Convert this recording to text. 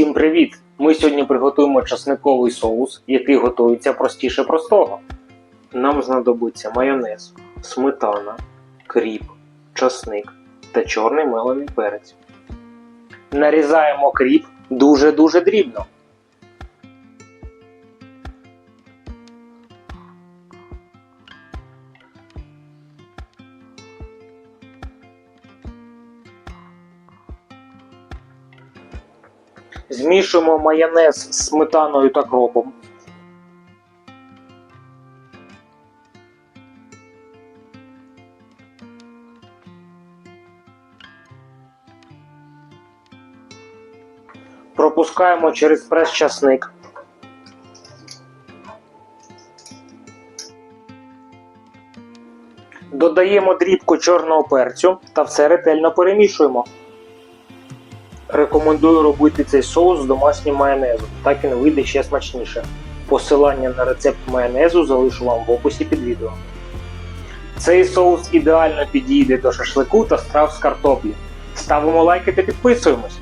Всім привіт! Ми сьогодні приготуємо часниковий соус, який готується простіше простого. Нам знадобиться майонез, сметана, кріп, часник та чорний мелений перець. Нарізаємо кріп дуже-дуже дрібно. Змішуємо майонез з сметаною та кропом. Пропускаємо через прес часник. Додаємо дрібку чорного перцю та все ретельно перемішуємо. Рекомендую робити цей соус з домашнім майонезом, так він вийде ще смачніше. Посилання на рецепт майонезу залишу вам в описі під відео. Цей соус ідеально підійде до шашлику та страв з картоплі. Ставимо лайки та підписуємось.